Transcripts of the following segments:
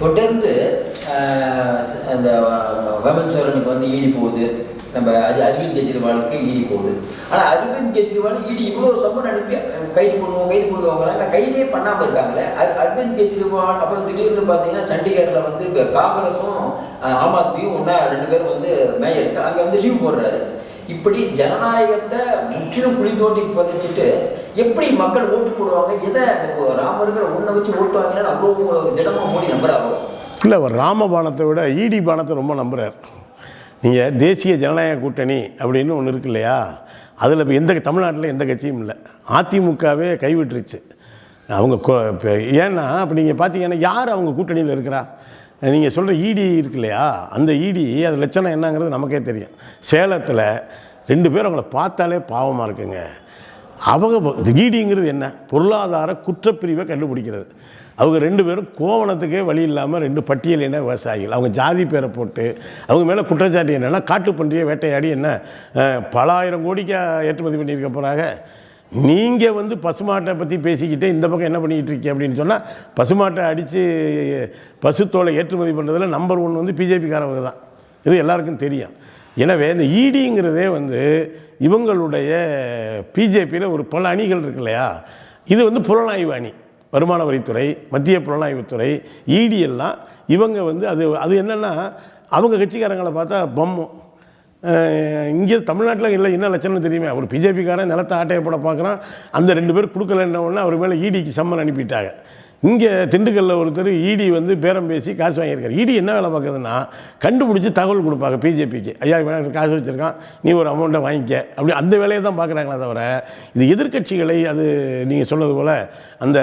தொடர்ந்து அந்த ஹேமந்த் சோரனுக்கு வந்து ஈடி போகுது. நம்ம அது அரவிந்த் கெஜ்ரிவாலுக்கு ஈடி போகுது. ஆனால் அரவிந்த் கெஜ்ரிவால் ஈடி இவ்வளோ சம்மன் அனுப்பி கைது பண்ணுவோம் கைது பண்ணுவாங்கிறாங்க கைதே பண்ணாமல் இருக்காங்களே அது அரவிந்த் கெஜ்ரிவால் அப்புறம் திடீர்னு பார்த்தீங்கன்னா சண்டிகரில் வந்து காங்கிரஸும் ஆம் ஆத்மியும் ஒன்றா ரெண்டு பேரும் வந்து மேயருக்கு அங்கே வந்து லீவ் போடுறாரு. இப்படி ஜனநாயகத்தை முற்றிலும் குழி தோண்டி புதைச்சிட்டு எப்படி மக்கள் ஓட்டு போடுவாங்க? எதை ராமருங்கிற ஒன்றை வச்சு ஓட்டுவாங்கன்னு அவ்வளோ தினமும் மோடி நம்புறாரோ? இல்லை அவர் ராம பானத்தை விட ஈடி பானத்தை ரொம்ப நம்புகிறார் நீங்கள் தேசிய ஜனநாயக கூட்டணி அப்படின்னு ஒன்று இருக்கு இல்லையா? அதில் இப்போ எந்த தமிழ்நாட்டில் எந்த கட்சியும் இல்லை. அதிமுகவே கைவிட்டுருச்சு. அவங்க ஏன்னா இப்போ நீங்கள் பார்த்தீங்கன்னா யார் அவங்க கூட்டணியில் இருக்கிறா? நீங்கள் சொல்கிற ஈடி இருக்கு இல்லையா? அந்த ஈடி அது லட்சணம் என்னங்கிறது நமக்கே தெரியும். சேலத்தில் ரெண்டு பேரும் அவங்கள பார்த்தாலே பாவமாக இருக்குங்க. அவங்க ஈடிங்கிறது என்ன? பொருளாதார குற்றப்பிரிவை கண்டுபிடிக்கிறது. அவங்க ரெண்டு பேரும் கோவணத்துக்கே வழி இல்லாமல் ரெண்டு பட்டியல் என்ன விவசாயிகள்? அவங்க ஜாதி பேரை போட்டு அவங்க மேலே குற்றச்சாட்டு என்னென்னா காட்டுப்பன்றியை வேட்டையாடி என்ன பல ஆயிரம் கோடிக்கா ஏற்றுமதி பண்ணியிருக்க போகிறாங்க நீங்கள் வந்து பசுமாட்டை பற்றி பேசிக்கிட்டு இந்த பக்கம் என்ன பண்ணிக்கிட்டு இருக்கீங்க அப்படின்னு சொன்னால் பசுமாட்டை அடித்து பசுத்தோலை ஏற்றுமதி பண்ணுறதுல நம்பர் ஒன் வந்து பிஜேபிக்காரவங்க தான். இது எல்லாருக்கும் தெரியும். எனவே இந்த ஈடிங்கிறதே வந்து இவங்களுடைய பிஜேபியில் ஒரு பல அணிகள் இருக்கு இல்லையா? இது வந்து புலனாய்வு அணி. வருமான வரித்துறை மத்திய புலனாய்வுத்துறை இடி எல்லாம் இவங்க வந்து அது அது என்னென்னா அவங்க கட்சிக்காரங்களை பார்த்தா பொம்மை. இங்கே தமிழ்நாட்டில் இல்லை என்ன லட்சணம் தெரியுமே. அவர் பிஜேபிக்காரன் நிலத்தை ஆட்டையை போட பார்க்குறான். அந்த ரெண்டு பேர் கொடுக்கலன்ன உடனே அவர் மேலே ஈடிக்கு சம்மன் அனுப்பிட்டாங்க. இங்கே திண்டுக்கல்லில் ஒருத்தர் இடி வந்து பேரம் பேசி காசு வாங்கியிருக்காரு. இடி என்ன வேலை பார்க்குதுன்னா கண்டுபிடிச்சி தகவல் கொடுப்பாங்க பிஜேபிக்கு. ஐயா வேணா காசு வச்சுருக்கான். நீ ஒரு அமௌண்ட்டை வாங்கிக்க. அப்படி அந்த வேலையை தான் பார்க்குறாங்களே தவிர இது எதிர்க்கட்சிகளை அது நீங்கள் சொன்னது போல் அந்த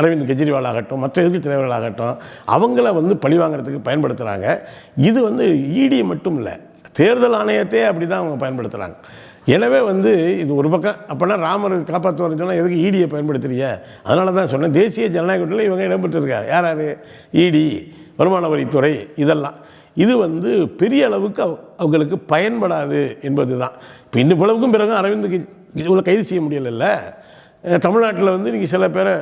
அரவிந்த் கெஜ்ரிவால் ஆகட்டும் மற்ற எதிர்க்கட்சி தலைவர்களாகட்டும் அவங்கள வந்து பழி வாங்குறதுக்கு பயன்படுத்துகிறாங்க இது வந்து இடி மட்டும் இல்லை. தேர்தல் ஆணையத்தையே அப்படி தான் அவங்க பயன்படுத்துகிறாங்க எனவே வந்து இது ஒரு பக்கம் அப்போனா ராமர் காப்பாற்றுவார்னு சொன்னால் எதுக்கு ஈடியை பயன்படுத்துறீங்க? அதனால தான் சொன்னேன். தேசிய ஜனநாயக இவங்க இடம்பெற்றிருக்கா யார் யார்? இடி வருமான வரித்துறை இதெல்லாம். இது வந்து பெரிய அளவுக்கு அவங்களுக்கு பயன்படாது என்பது தான் இப்போ இன்னும் பிளவுக்கும் பிறகு அரவிந்த் இவ்வளோ கைது செய்ய முடியலைல்ல. தமிழ்நாட்டில் வந்து நீங்கள் சில பேரை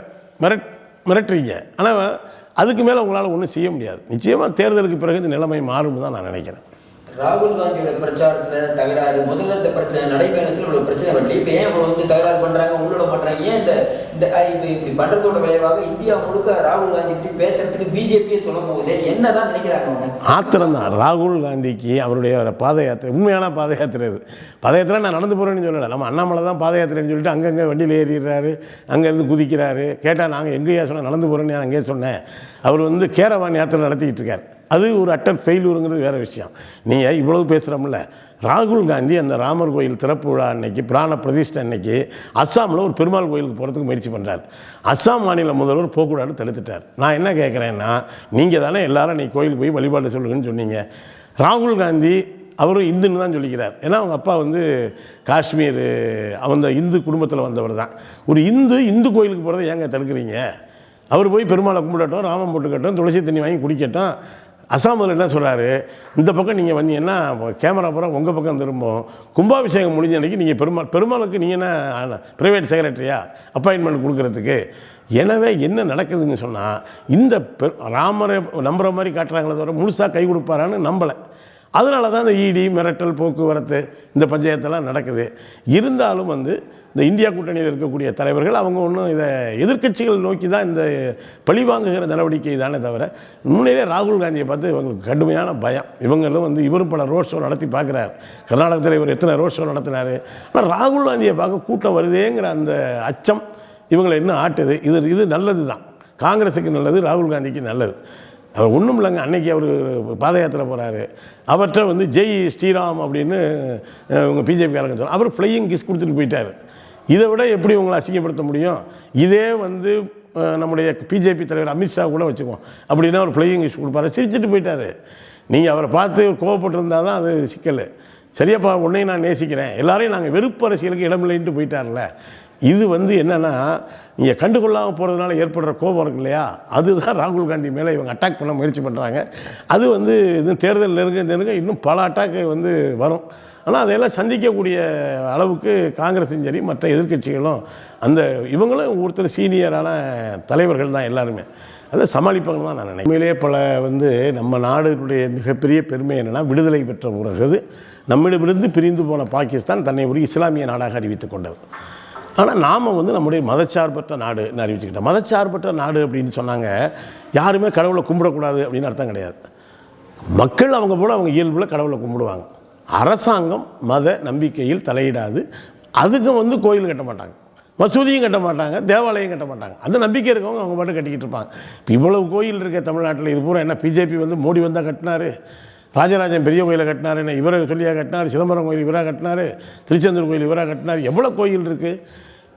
மிரட் மிரட்டுறீங்க. ஆனால் அதுக்கு மேலே உங்களால் ஒன்றும் செய்ய முடியாது. நிச்சயமாக தேர்தலுக்கு பிறகு இந்த நிலைமை மாறும் தான் நான் நினைக்கிறேன். ராகுல் காந்தியோட பிரச்சாரத்தில் தகராறு முதல்ல இந்த பிரச்சனை நடைபயணத்தில் உள்ள பிரச்சனை வரல. இப்போ ஏன் அவங்க வந்து தகராறு பண்ணுறாங்க உள்ளோட மாட்டாங்க ஏன் இந்த இந்த இது இப்படி பண்ணுறதோட விளைவாக இந்தியா முழுக்க ராகுல் காந்தி இப்படி பேசுறதுக்கு பிஜேபியை துணை போகுது? என்னதான் நினைக்கிறாங்க அவங்க? ஆத்திரம் தான் ராகுல் காந்திக்கு அவருடைய பாத யாத்திரை உண்மையான பாத யாத்திரை இது பாத யாத்திரை நான் நடந்து போகிறேன்னு சொல்லலை. நம்ம அண்ணாமலை தான் பாத யாத்திரைன்னு சொல்லிட்டு அங்கங்கே வண்டியில் ஏறிடுறாரு. அங்கேருந்து குதிக்கிறாரு. கேட்டால் நாங்கள் எங்கேயா சொன்னேன் நடந்து போகிறேன்னு நான் அங்கேயே சொன்னேன். அவர் வந்து கேரவான் யாத்திரை நடத்திக்கிட்டு இருக்கார். அது ஒரு அட்டம் ஃபெயிலூருங்கிறது வேறு விஷயம். நீங்கள் இவ்வளவு பேசுகிறோம்ல ராகுல் காந்தி அந்த ராமர் கோயில் திறப்பு விழா அன்னைக்கு பிராண பிரதிஷ்டை அன்னைக்கு அஸ்ஸாமில் ஒரு பெருமாள் கோயிலுக்கு போகிறதுக்கு முயற்சி பண்ணுறாரு அஸ்ஸாம் மாநில முதல்வர் போகக்கூடாதுன்னு தடுத்துட்டார். நான் என்ன கேட்குறேன்னா நீங்கள் தானே எல்லாரும் நீ கோயிலுக்கு போய் வழிபாடு சொல்லுங்கன்னு சொன்னீங்க. ராகுல் காந்தி அவரும் இந்துன்னு தான் சொல்லிக்கிறார். ஏன்னா அவங்க அப்பா வந்து காஷ்மீர் அந்த இந்து குடும்பத்தில் வந்தவர் தான். ஒரு இந்து இந்து கோயிலுக்கு போகிறத ஏங்க தடுக்கிறீங்க? அவர் போய் பெருமாளை கும்பிடட்டும் ராமம் போட்டுக்கட்டும் துளசி தண்ணி வாங்கி குடிக்கட்டும் அசாமில் என்ன சொல்கிறாரு இந்த பக்கம் நீங்கள் வந்தீங்கன்னா கேமரா பூரா உங்கள் பக்கம் திரும்பும். கும்பாபிஷேகம் முடிஞ்ச அன்றைக்கி நீங்கள் பெருமாள் பெருமாளுக்கு நீங்கள் என்ன ப்ரைவேட் செக்ரட்டரியா அப்பாயின்மெண்ட் கொடுக்கறதுக்கு. எனவே என்ன நடக்குதுன்னு சொன்னால் இந்த பெ ராமரை நம்புகிற மாதிரி காட்டுறாங்களே தவிர முழுசாக கை கொடுப்பாரான்னு நம்பலை. அதனால தான் இந்த இடி மிரட்டல் போக்குவரத்து இந்த பஞ்சாயத்தெல்லாம் நடக்குது. இருந்தாலும் வந்து இந்த இந்தியா கூட்டணியில் இருக்கக்கூடிய தலைவர்கள் அவங்க ஒன்றும் இதை எதிர்கட்சிகள் நோக்கி தான் இந்த பழிவாங்குகிற நடவடிக்கை தானே தவிர முன்னிலே ராகுல் காந்தியை பார்த்து இவங்களுக்கு கடுமையான பயம். இவங்களும் வந்து இவரும் பல ரோட் ஷோ நடத்தி பார்க்குறாரு. கர்நாடகத்தில் இவர் எத்தனை ரோட் ஷோ நடத்தினார். ஆனால் ராகுல் காந்தியை பார்க்க கூட்டம் வருதேங்கிற அந்த அச்சம் இவங்களை இன்னும் ஆட்டுது. இது இது நல்லது தான் காங்கிரஸுக்கு நல்லது ராகுல் காந்திக்கு நல்லது. அவர் ஒன்றும் இல்லைங்க. அன்னைக்கு அவர் பாத யாத்திரை போகிறாரு அவர்கிட்ட வந்து ஜெய் ஸ்ரீராம் அப்படின்னு உங்கள் இவங்க பிஜேபிக்காரங்க சொன்னார் அவர் ஃப்ளையிங் கிஸ் கொடுத்துட்டு போயிட்டார். இதை விட எப்படி உங்களை அசிங்கப்படுத்த முடியும்? இதே வந்து நம்முடைய பிஜேபி தலைவர் அமித்ஷா கூட வச்சுக்குவோம். அப்படின்னா அவர் ஃப்ளையிங் கிஸ் கொடுப்பாரு. சிரிச்சுட்டு போயிட்டார். நீங்கள் அவரை பார்த்து கோவப்பட்டிருந்தால் தான் அது சிக்கல். சரியாப்பா உன்னையும் நான் நேசிக்கிறேன். எல்லாரையும் நாங்கள் வெறுப்பு அரசியலுக்கு இடமில்லைன்ட்டு போயிட்டார்ல இது வந்து என்னென்னா நீங்கள் கண்டுகொள்ளாமல் போகிறதுனால ஏற்படுற கோபம் இருக்கு இல்லையா? அதுதான் ராகுல் காந்தி மேலே இவங்க அட்டாக் பண்ண முயற்சி பண்ணுறாங்க அது வந்து இது தேர்தல் நெருங்க நெருங்க இன்னும் பல அட்டாக்கு வந்து வரும். ஆனால் அதையெல்லாம் சந்திக்கக்கூடிய அளவுக்கு காங்கிரஸும் சரி மற்ற எதிர்க்கட்சிகளும் அந்த இவங்களும் ஒருத்தர் சீனியரான தலைவர்கள் தான் எல்லாருமே. அதை சமாளிப்பாங்க தான் நான் நினைக்கிறேன். உண்மையிலேயே பல வந்து நம்ம நாடுடைய மிகப்பெரிய பெருமை என்னென்னா விடுதலை பெற்ற பிறகு நம்மிடமிருந்து பிரிந்து போன பாகிஸ்தான் தன்னை ஒரு இஸ்லாமிய நாடாக அறிவித்துக் கொண்டது. ஆனால் நாம் வந்து நம்முடைய மதச்சார்பற்ற நாடுன்னு அறிவிச்சுக்கிட்டோம்? மதச்சார்பற்ற நாடு அப்படின்னு சொன்னாங்க. யாருமே கடவுளை கும்பிடக்கூடாது அப்படின்னு அர்த்தம் கிடையாது. மக்கள் அவங்க போல அவங்க இயல்பில் கடவுளை கும்பிடுவாங்க. அரசாங்கம் மத நம்பிக்கையில் தலையிடாது. அதுக்கு வந்து கோயில் கட்ட மாட்டாங்க. மசூதியும் கட்ட மாட்டாங்க. தேவாலயம் கட்ட மாட்டாங்க. அந்த நம்பிக்கை இருக்கவங்க அவங்க பாட்டு கட்டிக்கிட்டு இருப்பாங்க. இப்போ இவ்வளவு கோயில் இருக்க தமிழ்நாட்டில். இது பூரா என்ன பிஜேபி வந்து மோடி வந்தால் கட்டினாரு? ராஜராஜன் பெரிய கோயிலை கட்டினாரு என்ன இவரை சொல்லியா கட்டினார்? சிதம்பரம் கோயில் இவராக கட்டினாரு? திருச்செந்தூர் கோயில் இவராக கட்டினார்? எவ்வளோ கோயில் இருக்குது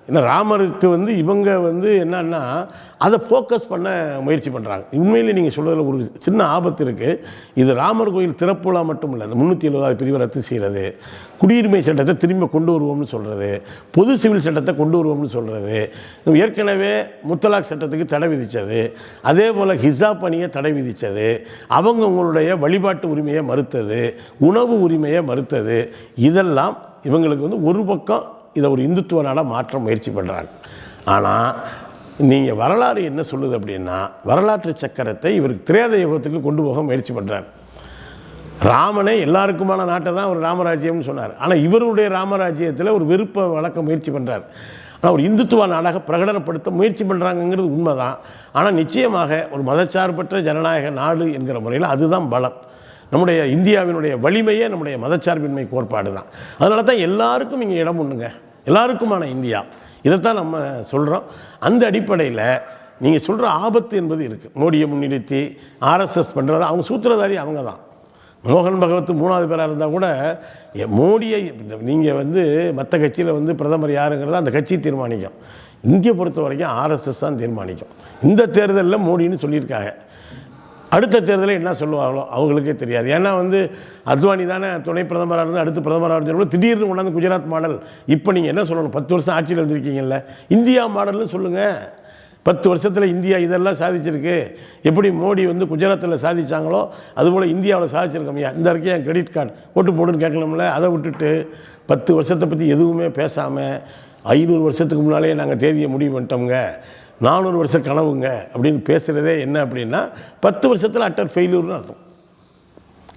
இன்னும் ராமருக்கு வந்து இவங்க வந்து என்னன்னா அதை ஃபோக்கஸ் பண்ண முயற்சி பண்ணுறாங்க உண்மையிலே நீங்கள் சொல்கிறதுல ஒரு சின்ன ஆபத்து இருக்குது இது ராமர் கோயில் திறப்புலா மட்டும் இல்லை அந்த முந்நூற்றி எழுபதாவது பிரிவை ரத்து செய்கிறது குடியுரிமை சட்டத்தை திரும்ப கொண்டு வருவோம்னு சொல்கிறது பொது சிவில் சட்டத்தை கொண்டு வருவோம்னு சொல்கிறது ஏற்கனவே முத்தலாக் சட்டத்துக்கு தடை விதித்தது அதே போல் ஹிசா பணியை தடை விதித்தது அவங்கவுங்களுடைய வழிபாட்டு உரிமையை மறுத்தது உணவு உரிமையை மறுத்தது இதெல்லாம் இவங்களுக்கு வந்து ஒரு பக்கம் இதை ஒரு இந்துத்துவ நாடாக மாற்ற முயற்சி பண்ணுறாங்க ஆனால் நீங்கள் வரலாறு என்ன சொல்லுது அப்படின்னா வரலாற்று சக்கரத்தை இவருக்கு திரேத யுகத்துக்கு கொண்டு போக முயற்சி பண்ணுறார் ராமனே எல்லாருக்குமான நாட்டை தான் ஒரு ராமராஜ்யம்னு சொன்னார். ஆனால் இவருடைய ராமராஜ்யத்தில் ஒரு வெறுப்பை வளர்க்க முயற்சி பண்ணுறார் ஆனால் ஒரு இந்துத்துவ நாடாக பிரகடனப்படுத்த முயற்சி பண்ணுறாங்கங்கிறது உண்மைதான். ஆனால் நிச்சயமாக ஒரு மதச்சார்பற்ற ஜனநாயக நாடு என்கிற முறையில் அதுதான் பலம். நம்முடைய இந்தியாவினுடைய வலிமையே நம்முடைய மதச்சார்பின்மை கோட்பாடு தான் அதனால தான் எல்லாருக்கும் இங்கே இடம் ஒன்றுங்க எல்லாருக்குமான இந்தியா. இதைத்தான் நம்ம சொல்கிறோம் அந்த அடிப்படையில் நீங்கள் சொல்கிற ஆபத்து என்பது இருக்குது மோடியை முன்னிறுத்தி ஆர்எஸ்எஸ் பண்ணுறது அவங்க சூத்திரதாரி அவங்க தான் மோகன் பகவத் மூணாவது பேராக இருந்தால் கூட எ- மோடியை நீங்கள் வந்து மற்ற கட்சியில் வந்து பிரதமர் யாருங்கிறத அந்த கட்சி தீர்மானிக்கும். இங்கே பொறுத்த வரைக்கும் ஆர்எஸ்எஸ் தான் தீர்மானிக்கும். இந்த தேர்தலில் மோடின்னு சொல்லியிருக்காங்க. அடுத்த தேர்தலில் என்ன சொல்லுவாங்களோ அவங்களுக்கே தெரியாது. ஏன்னா வந்து அத்வானி தானே துணை பிரதமராக இருந்து அடுத்து பிரதமராக இருந்து திடீர்னு கொண்டாந்து குஜராத் மாடல். இப்போ நீங்கள் என்ன சொல்லணும்? பத்து வருஷம் ஆட்சியில் இருந்திருக்கீங்கல்ல. இந்தியா மாடல்னு சொல்லுங்கள் பத்து வருஷத்தில் இந்தியா இதெல்லாம் சாதிச்சிருக்கு. எப்படி மோடி வந்து குஜராத்தில் சாதிச்சாங்களோ அதுபோல் இந்தியாவில் சாதிச்சிருக்கோம்யா இந்த வரைக்கும் என் கிரெடிட் கார்டு. ஓட்டு போடுன்னு கேட்கலாம்ல அதை விட்டுட்டு பத்து வருஷத்தை பற்றி எதுவுமே பேசாமல் ஐநூறு வருஷத்துக்கு முன்னாலே நாங்கள் தேதியை முடிவு பண்ணிட்டோங்க நானூறு வருஷ கனவுங்க அப்படின்னு பேசுகிறதே என்ன அப்படின்னா பத்து வருஷத்தில் அட்டர் ஃபெயிலியூர்னு அர்த்தம்.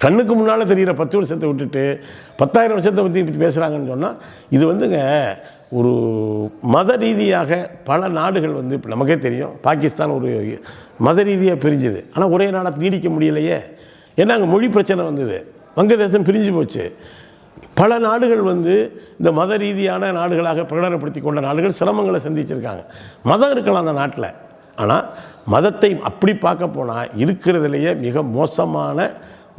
கண்ணுக்கு முன்னால் தெரிகிற பத்து வருஷத்தை விட்டுட்டு பத்தாயிரம் வருஷத்தை பற்றி இப்படி பேசுகிறாங்கன்னு சொன்னால் இது வந்துங்க ஒரு மத ரீதியாக பல நாடுகள் வந்து இப்போ நமக்கே தெரியும் பாகிஸ்தான் ஒரு மத ரீதியாக பிரிஞ்சுது. ஆனால் ஒரே நாளாக நீடிக்க முடியலையே. ஏன்னா அங்கே மொழி பிரச்சனை வந்தது. வங்கதேசம் பிரிஞ்சு போச்சு. பல நாடுகள் வந்து இந்த மத ரீதியான நாடுகளாக பிரகடனப்படுத்தி கொண்ட நாடுகள் சிரமங்களை சந்திச்சிருக்காங்க. மதம் இருக்கலாம் அந்த நாட்டில். ஆனால் மதத்தை அப்படி பார்க்க போனால் இருக்கிறதுலையே மிக மோசமான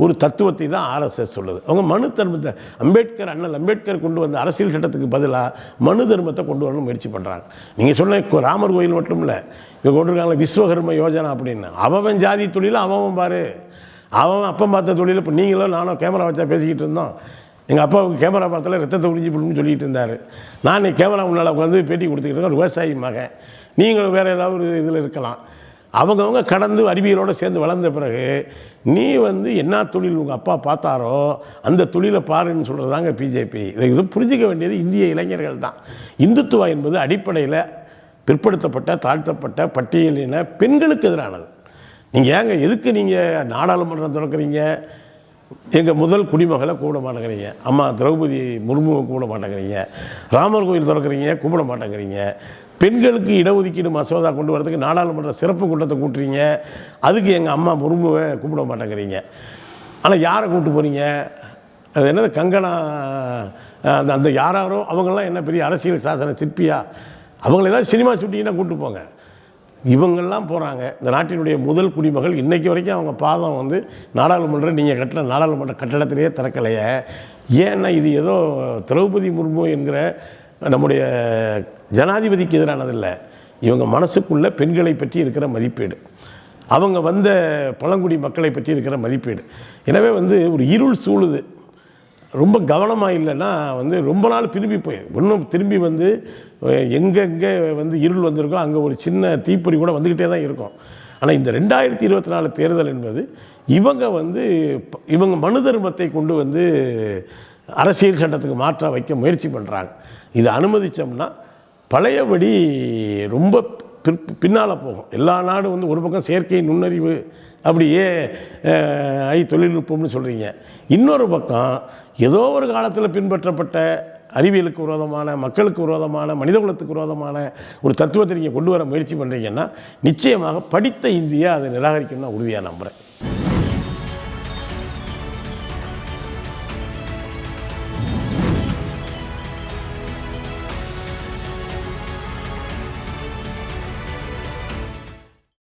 ஒரு தத்துவத்தை தான் ஆர்எஸ்எஸ் சொல்லுது. அவங்க மனு தர்மத்தை அம்பேத்கர் அண்ணல் அம்பேத்கர் கொண்டு வந்த அரசியல் சட்டத்துக்கு பதிலாக மனு தர்மத்தை கொண்டு வரணும் முயற்சி பண்ணுறாங்க நீங்கள் சொன்ன இப்போ ராமர் கோயில் மட்டும் இல்லை இங்கே கொண்டு இருக்காங்களே விஸ்வகர்ம யோஜனா அப்படின்னு. அவன் ஜாதி தொழிலும் அவன் பாரு. அவன் அப்பம் பார்த்த தொழில் இப்போ நீங்களும் நானும் கேமரா வச்சா பேசிக்கிட்டு இருந்தோம். எங்கள் அப்பாவுக்கு கேமரா பார்த்தால ரத்தத்தை உறிஞ்சி போடணும்னு சொல்லிட்டு இருந்தார். நான் கேமரா முன்னால் உட்காந்து பேட்டி கொடுத்துக்கிட்டு இருக்கேன் விவசாயி மகன். நீங்களும் வேறு ஏதாவது ஒரு இதில் இருக்கலாம். அவங்கவுங்க கடந்து அறிவியலோடு சேர்ந்து வளர்ந்த பிறகு நீ வந்து என்ன தொழில் உங்கள் அப்பா பார்த்தாரோ அந்த தொழிலை பாருன்னு சொல்கிறது தாங்க பிஜேபி. இதை இது புரிஞ்சிக்க வேண்டியது இந்திய இளைஞர்கள் தான். இந்துத்துவா என்பது அடிப்படையில் பிற்படுத்தப்பட்ட தாழ்த்தப்பட்ட பட்டியலின பெண்களுக்கு எதிரானது. நீங்கள் ஏங்க எதுக்கு நீங்கள் நாடாளுமன்றம் திறக்கிறீங்க? எங்கள் முதல் குடிமகளை கூப்பிட மாட்டேங்கிறீங்க. அம்மா திரௌபதி முர்முவை கூப்பிட மாட்டேங்கிறீங்க. ராமர் கோயில் திறக்கிறீங்க கூப்பிட மாட்டேங்கிறீங்க. பெண்களுக்கு இடஒதுக்கீடு மசோதா கொண்டு வரதுக்கு நாடாளுமன்ற சிறப்பு கூட்டத்தை கூட்டுறீங்க. அதுக்கு எங்கள் அம்மா முர்முவை கூப்பிட மாட்டேங்கிறீங்க. ஆனால் யாரை கூப்பிட்டு போகிறீங்க அது என்னது கங்கனா அந்த அந்த யாராரோ அவங்களாம் என்ன பெரிய அரசியல் சாசன சிற்பியா? அவங்கள ஏதாவது சினிமா ஷூட்டிங்னா கூப்பிட்டு போங்க. இவங்கெல்லாம் போகிறாங்க இந்த நாட்டினுடைய முதல் குடிமகள் இன்றைக்கு வரைக்கும் அவங்க பாதம் வந்து நாடாளுமன்றம் நீங்கள் கட்டின நாடாளுமன்ற கட்டடத்திலேயே திறக்கலையே. ஏன்னா இது ஏதோ திரௌபதி முர்மு என்கிற நம்முடைய ஜனாதிபதிக்கு எதிரானதில்லை இவங்க மனசுக்குள்ள பெண்களை பற்றி இருக்கிற மதிப்பீடு. அவங்க வந்த பழங்குடி மக்களை பற்றி இருக்கிற மதிப்பீடு. எனவே வந்து ஒரு இருள் சூழுது. ரொம்ப கவனமாக இல்லைன்னா வந்து ரொம்ப நாள் திரும்பி போயிடும் இன்னும் திரும்பி வந்து எங்கெங்கே வந்து இருள் வந்திருக்கோ அங்கே ஒரு சின்ன தீப்பொறி கூட வந்துக்கிட்டே தான் இருக்கும். ஆனால் இந்த ரெண்டாயிரத்தி இருபத்தி நாலு தேர்தல் என்பது இவங்க வந்து ப- இவங்க மனு தர்மத்தை கொண்டு வந்து அரசியல் சட்டத்துக்கு மாற்ற வைக்க முயற்சி பண்ணுறாங்க இதை அனுமதித்தோம்னா பழையபடி ரொம்ப பிற் பின்னால் போகும். எல்லா நாடும் வந்து ஒரு பக்கம் செயற்கை நுண்ணறிவு அப்படியே ஐ தொழில்நுட்பம்னு சொல்கிறீங்க இன்னொரு பக்கம் ஏதோ ஒரு காலத்தில் பின்பற்றப்பட்ட அறிவியலுக்கு விரோதமான மக்களுக்கு விரோதமான மனிதகுலத்துக்கு விரோதமான ஒரு தத்துவத்தை நீங்கள் கொண்டு வர முயற்சி பண்ணுறீங்கன்னா நிச்சயமாக படித்த இந்தியா அதை நிராகரிக்கும் உறுதியாக நம்புகிறேன்